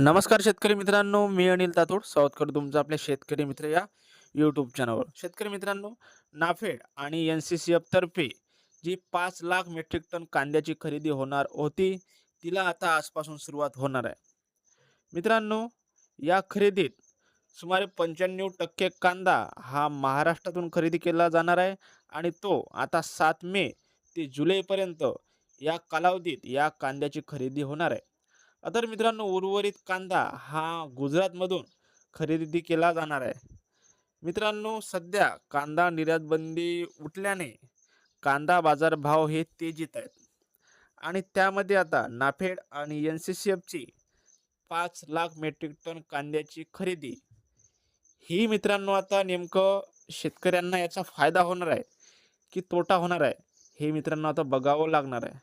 नमस्कार शेतकरी मित्रांनो मी अनिल तातोड. स्वागत करतो तुमचं आपल्या शेतकरी मित्र या यूट्यूब चॅनलवर शेतकरी मित्रांनो नाफेड आणि एन सी सी एफ तर्फे जी पाच लाख मेट्रिक टन कांद्याची खरेदी होणार होती तिला आता आजपासून सुरुवात होणार आहे. मित्रांनो या खरेदीत सुमारे पंच्याण्णव टक्के कांदा हा महाराष्ट्रातून खरेदी केला जाणार आहे आणि तो आता सात मे ते जुलैपर्यंत या कालावधीत या कांद्याची खरेदी होणार आहे. तर मित्रांनो उर्वरित कांदा हा गुजरातमधून खरेदी केला जाणार आहे. मित्रांनो सध्या कांदा निर्यात बंदी उठल्याने कांदा बाजारभाव हे तेजीत आहेत. आणि त्यामध्ये आता नाफेड आणि एन सी सी एफची पाच लाख मेट्रिक टन कांद्याची खरेदी. ही मित्रांनो आता नेमकं शेतकऱ्यांना याचा फायदा होणार आहे की तोटा होणार आहे हे मित्रांनो आता बघावं लागणार आहे.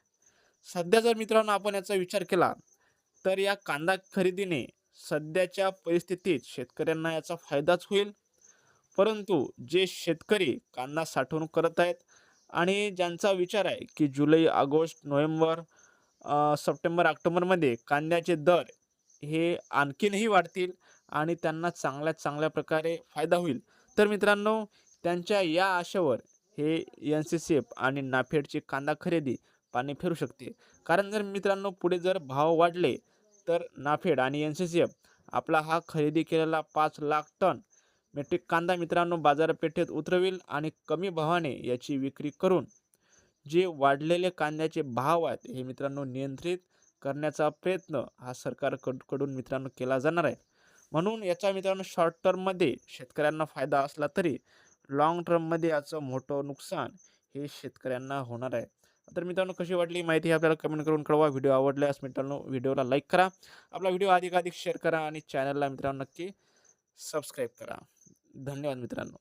सध्या जर मित्रांनो आपण याचा विचार केला तर या कांदा खरेदीने सध्याच्या परिस्थितीत शेतकऱ्यांना याचा फायदाच होईल. परंतु जे शेतकरी कांदा साठवणूक करत आहेत आणि ज्यांचा विचार आहे की जुलै ऑगस्ट नोव्हेंबर सप्टेंबर ऑक्टोबरमध्ये कांद्याचे दर हे आणखीनही वाढतील आणि त्यांना चांगल्या चांगल्या प्रकारे फायदा होईल. तर मित्रांनो त्यांच्या या आशेवर हे एन सी सी एफ आणि नाफेडची कांदा खरेदी पाणी फिरू शकते. कारण जर मित्रांनो पुढे जर भाव वाढले तर नाफेड आणि एन सी सी एफ. आपला हा खरेदी केलेला पाच लाख टन मेट्रिक कांदा मित्रांनो बाजारपेठेत उतरवेल आणि कमी भावाने याची विक्री करून जे वाढलेले कांद्याचे भाव आहेत हे मित्रांनो नियंत्रित करण्याचा प्रयत्न हा सरकारकडून मित्रांनो केला जाणार आहे. म्हणून याचा मित्रांनो शॉर्ट टर्ममध्ये शेतकऱ्यांना फायदा असला तरी लाँग टर्ममध्ये याचं मोठं नुकसान हे शेतकऱ्यांना होणार आहे. तर मित्रांनो कशी वाटली माहिती आपल्याला कमेंट करून कळवा. व्हिडिओ आवडल्यास मित्रांनो व्हिडिओला लाईक करा. आपला व्हिडिओ अधिकाधिक शेअर करा आणि चॅनलला मित्रांनो नक्की सबस्क्राईब करा. धन्यवाद मित्रांनो.